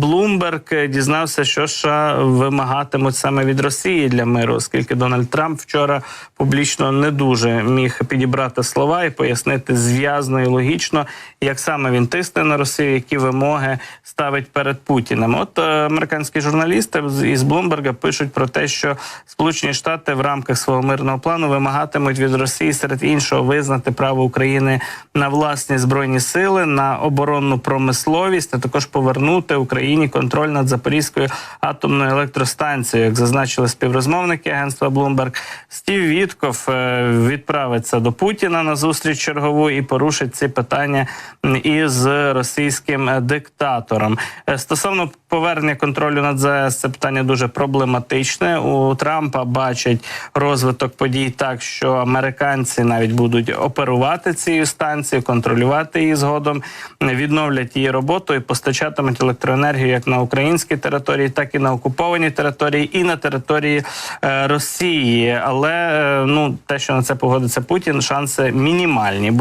Bloomberg дізнався, що США вимагатимуть саме від Росії для миру, оскільки Дональд Трамп вчора публічно не дуже міг підібрати слова і пояснити зв'язно і логічно, як саме він тисне на Росію, які вимоги ставить перед Путіним. От е, американські журналісти із Блумберга пишуть про те, що Сполучені Штати в рамках свого мирного плану вимагатимуть від Росії серед іншого визнати право України на власні збройні сили, на оборонну промисловість, а також повернути Україні контроль над Запорізькою атомною електростанцією. Як зазначили співрозмовники агентства Bloomberg, Стів Вітков е, відправиться до Путіна на зустріч чергову і порушить ці питання із російським е, диктатором. Е, Стосовно повернення контролю над ЗАЕС, це питання дуже проблематичне. У Трампа бачать розвиток подій так, що американці навіть будуть оперувати цією станцією, контролювати її згодом, відновлять її роботу і постачатимуть електроенергію як на українській території, так і на окупованій території, і на території е, Росії. Але е, ну те, що на це погодиться Путін, шанси мінімальні.